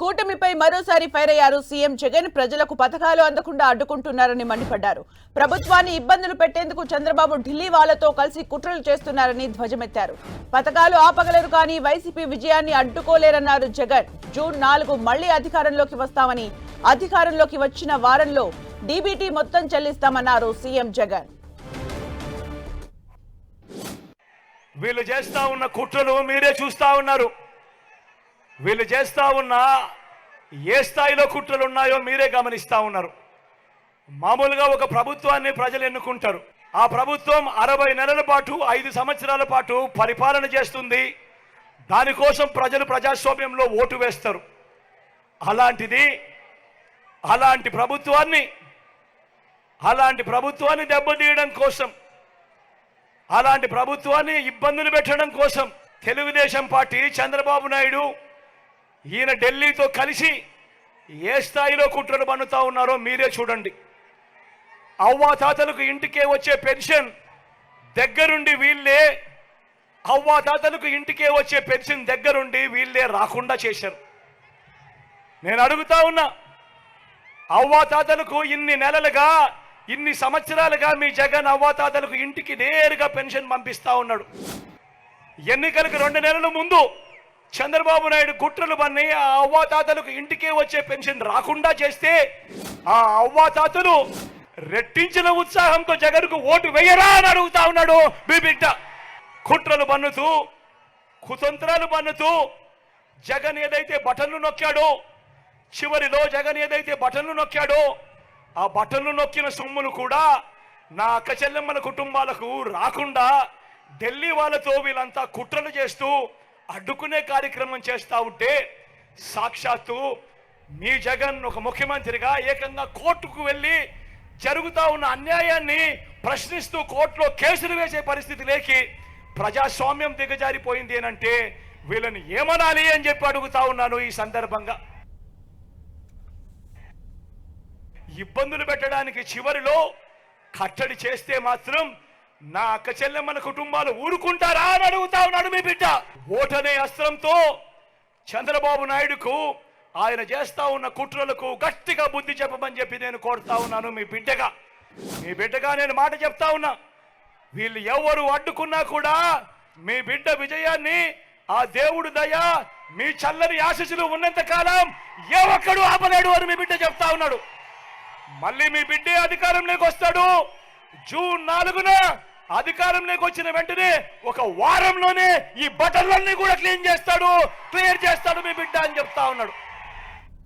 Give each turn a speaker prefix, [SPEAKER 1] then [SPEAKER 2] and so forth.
[SPEAKER 1] కూటమిపై మరోసారి ఫైర్ అయ్యారు సీఎం జగన్. ప్రజలకు పథకాలు అందకుండా అడ్డుకుంటున్నారని మండిపడ్డారు. ప్రభుత్వాన్ని ఇబ్బందులు పెట్టేందుకు చంద్రబాబు ఢిల్లీ వాళ్ళతో కలిసి కుట్రలు చేస్తున్నారని ధ్వజమెత్తారు. పథకాలు ఆపగలరు కానీ వైసీపీ విజయాన్ని అడ్డుకోలేరన్నారు జగన్. జూన్ నాలుగు మళ్ళీ అధికారంలోకి వస్తామని అధికారంలోకి వచ్చిన వారంలో డీబీటీ మొత్తం చెల్లిస్తామన్నారు సీఎం జగన్.
[SPEAKER 2] వీళ్ళు చేస్తా ఉన్న కుట్రలు మీరే చూస్తా ఉన్నారు. వీళ్ళు చేస్తూ ఉన్న ఏ స్థాయిలో కుట్రలు ఉన్నాయో మీరే గమనిస్తూ ఉన్నారు. మామూలుగా ఒక ప్రభుత్వాన్ని ప్రజలు ఎన్నుకుంటారు. ఆ ప్రభుత్వం అరవై నెలల పాటు ఐదు సంవత్సరాల పాటు పరిపాలన చేస్తుంది. దానికోసం ప్రజలు ప్రజాస్వామ్యంలో ఓటు వేస్తారు. అలాంటిది అలాంటి ప్రభుత్వాన్ని అలాంటి ప్రభుత్వాన్ని దెబ్బతీయడం కోసం అలాంటి ప్రభుత్వాన్ని ఇబ్బందులు పెట్టడం కోసం తెలుగుదేశం పార్టీ చంద్రబాబు నాయుడు ఈయన ఢిల్లీతో కలిసి ఏ స్థాయిలో కుట్రలు పన్నుతా ఉన్నారో మీరే చూడండి. అవ్వాతాతలకు ఇంటికే వచ్చే పెన్షన్ దగ్గరుండి వీళ్ళే అవ్వాతాతలకు ఇంటికే వచ్చే పెన్షన్ దగ్గరుండి వీళ్ళే రాకుండా చేశారు. నేను అడుగుతా ఉన్నా అవ్వాతాతలకు ఇన్ని నెలలుగా ఇన్ని సంవత్సరాలుగా మీ జగన్ అవ్వాతాతలకు ఇంటికి నేరుగా పెన్షన్ పంపిస్తా ఉన్నాడు. ఎన్నికలకు రెండు నెలల ముందు చంద్రబాబు నాయుడు కుట్రలు పన్ని ఆ అవ్వాతాతలకు ఇంటికే వచ్చే పెన్షన్ రాకుండా చేస్తే ఆ అవ్వాతాతలు రెట్టించిన ఉత్సాహంతో జగన్కు ఓటు వేయరా అని అడుగుతా ఉన్నాడు మీ బిడ్డ కుట్రలు పన్నుతూ కుతంత్రాలు పన్నుతూ జగన్ ఏదైతే బటన్లు నొక్కాడో చివరిలో జగన్ ఏదైతే బటన్లు నొక్కాడో ఆ బటన్లు నొక్కిన సొమ్ములు కూడా నా అక్క చెల్లెమ్మల కుటుంబాలకు రాకుండా ఢిల్లీ వాళ్ళతో వీళ్ళంతా కుట్రలు చేస్తూ అడ్డుకునే కార్యక్రమం చేస్తా ఉంటే సాక్షాత్తు మీ జగన్ ఒక ముఖ్యమంత్రిగా ఏకంగా కోర్టుకు వెళ్ళి జరుగుతూ ఉన్న అన్యాయాన్ని ప్రశ్నిస్తూ కోర్టులో కేసులు వేసే పరిస్థితి లేకి ప్రజాస్వామ్యం దిగజారిపోయింది అని అంటే వీళ్ళని ఏమనాలి అని చెప్పి అడుగుతా ఉన్నాను ఈ సందర్భంగా. ఇబ్బందులు పెట్టడానికి చివరిలో కట్టడి చేస్తే మాత్రం నా అక్క చెల్లెమ్మల కుటుంబాలు ఊరుకుంటారా అని అడుగుతా ఉన్నాడు మీ బిడ్డ. ఓటనే అస్త్రంతో చంద్రబాబు నాయుడుకు ఆయన చేస్తా ఉన్న కుట్రలకు గట్టిగా బుద్ధి చెప్పమని చెప్పి నేను కోరుతా ఉన్నాను మీ బిడ్డగా. మీ బిడ్డగా నేను మాట చెప్తా ఉన్నా. వీళ్ళు ఎవరు అడ్డుకున్నా కూడా మీ బిడ్డ విజయాన్ని ఆ దేవుడు దయ మీ చల్లని ఆశీస్సులు ఉన్నంత కాలం ఏ ఒక్కడు ఆపలేడు అని మీ బిడ్డ చెప్తా ఉన్నాడు. మళ్ళీ మీ బిడ్డే అధికారంలోకి వస్తాడు. జూన్ నాలుగున అధికారంలోకి వచ్చిన వెంటనే ఒక వారంలోనే ఈ బటన్లన్నీ కూడా క్లీన్ చేస్తాడు క్లియర్ చేస్తాడు మీ బిడ్డ అని చెప్తా ఉన్నాడు.